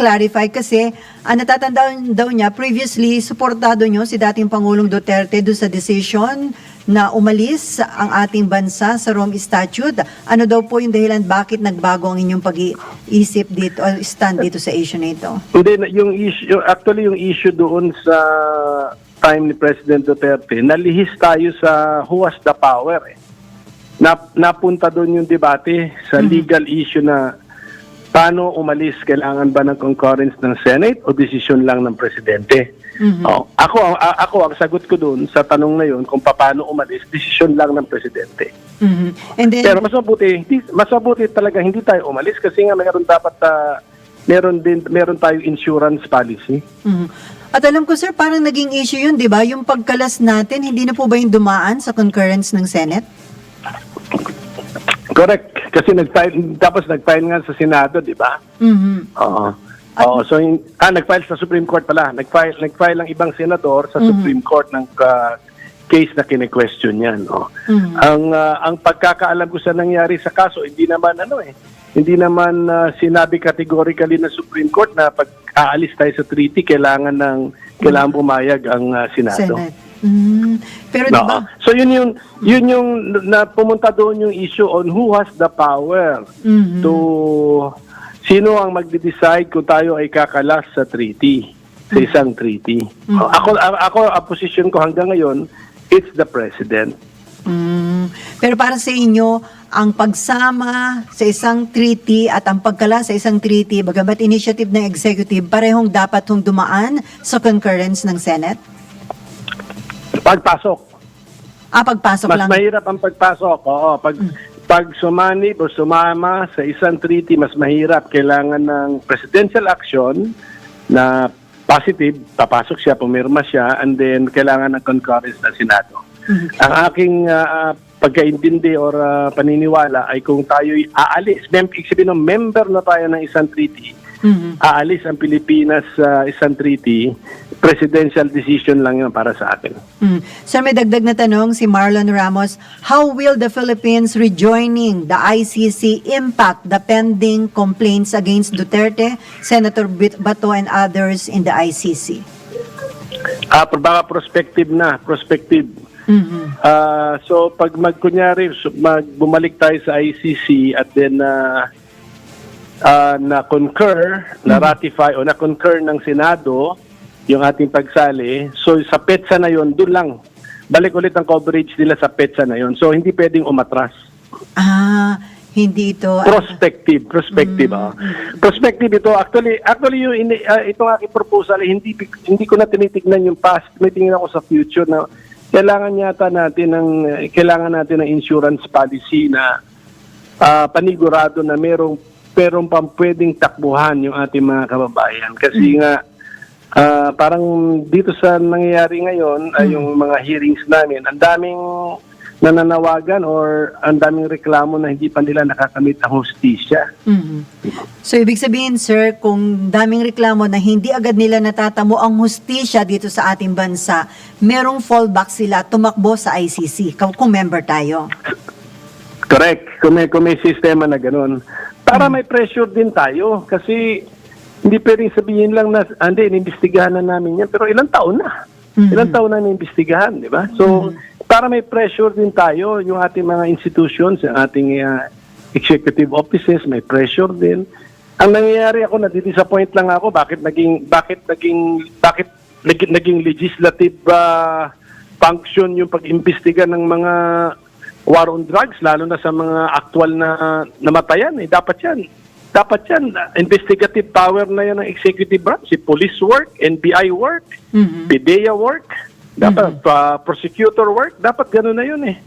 i-clarify kasi ang natatandaan daw niya, previously, suportado niyo si dating Pangulong Duterte doon sa decision na umalis ang ating bansa sa Rome Statute. Ano daw po yung dahilan bakit nagbago ang inyong pag-iisip dito o stand dito sa issue na ito? Hindi, na- yung issue, actually yung issue doon sa time ni President Duterte, nalihis tayo sa who has the power eh. Nap, napunta doon yung debate sa legal issue na paano umalis, kailangan ba ng concurrence ng Senate o desisyon lang ng Presidente? Oh, ako, ako, ang sagot ko doon sa tanong na yun, kung paano umalis, desisyon lang ng Presidente. Mhm. And then, Pero mas mabuti, mas mabuti talaga hindi tayo umalis kasi nga meron dapat ah, meron din meron tayong insurance policy. Mhm. At alam ko sir, parang naging issue yun, di ba? Yung pagkalas natin, hindi na po ba yung dumaan sa concurrence ng Senate? Correct. Kasi nag-file tapos nag-file nga sa Senado, di ba? Mhm. Oo. Oo, so yung, ah, nag-file sa Supreme Court pala. Nag-file nag-file ang ibang senador sa Supreme Court ng ah, case na kine-question yan, oh. Mhm. Ang ah, ang pagkakaalam ko sa nangyari sa kaso, hindi naman ano eh, hindi naman ah, sinabi categorically ng Supreme Court na pag aalis tayo sa treaty, kailangan ng kailangan bumayag ang ah, Senado. Senate. Mhm. Pero No. ba? So yun yung yun yung na pumunta doon yung issue on who has the power Mhm. to sino ang magde-decide kung tayo ay kakalas sa treaty, sa isang treaty. Ako a- ako ang position ko hanggang ngayon, it's the president. Mm. Pero para sa inyo, ang pagsama sa isang treaty at ang pagkala sa isang treaty, bagamat initiative ng executive, parehong dapat hong dumaan sa concurrence ng Senate? Pagpasok, Ah, pagpasok mas lang. mahirap ang pagpasok. Oo, pag pag sumanib o sumama sa isang treaty, mas mahirap. Kailangan ng presidential action na positive, papasok siya, pumirma siya, and then kailangan ng concurrence ng Senado. Ang aking ah, pagkaintindi or ah, paniniwala ay kung tayo'y aalis, mem- sabihin ng member na tayo ng isang treaty, Mhm. aalis ang Pilipinas sa isang treaty, presidential decision lang yun para sa akin. Mm. Sir, may dagdag na tanong si Marlon Ramos. How will the Philippines rejoining the ICC impact the pending complaints against Duterte, Senator Bato, and others in the ICC? Ah, pro- baka prospective na, prospective. Mhm. Ah, so pag magkunyari so, mag bumalik tayo sa ICC at then na na concur, na ratify o na concur ng Senado yung ating pagsali. So sa petsa na yon, doon lang balik ulit ang coverage nila sa petsa na yon. So hindi pwedeng umatras. Ah, hindi ito. Prospective, prospective. ah. Prospective ito. Actually, actually yung ah, itong aking proposal, hindi hindi ko na tinitignan yung past. May tingin ako sa future na kailangan yata natin ng kailangan natin ng insurance policy na ah, panigurado na merong merong pang pwedeng takbuhan yung ating mga kababayan. Kasi nga ah, parang dito sa nangyayari ngayon ay yung mga hearings namin, ang daming nananawagan or ang daming reklamo na hindi pa nila nakakamit ang hustisya. Mhm. So, ibig sabihin, sir, kung daming reklamo na hindi agad nila natatamo ang hustisya dito sa ating bansa, merong fallback sila tumakbo sa ICC kung, kung member tayo. Correct. Kung may, kung may sistema na ganun. Para may pressure din tayo kasi hindi pwedeng sabihin lang na, "Ah, hindi, inimbestigahan na namin yan. Pero ilang taon na. Ilang taon na inimbestigahan, di ba? So, para may pressure din tayo, yung ating mga institutions, yung ating uh, executive offices, may pressure din. Ang nangyayari ako, nadidisappoint lang ako, bakit naging, bakit naging, bakit naging, naging legislative ah, function yung pag-imbestiga ng mga war on drugs, lalo na sa mga actual na namatayan, eh, dapat yan. Dapat yan, investigative power na yan ng executive branch, si police work, NBI work, Mhm. PDEA work, dapat uh, prosecutor work, dapat gano'n na yun eh.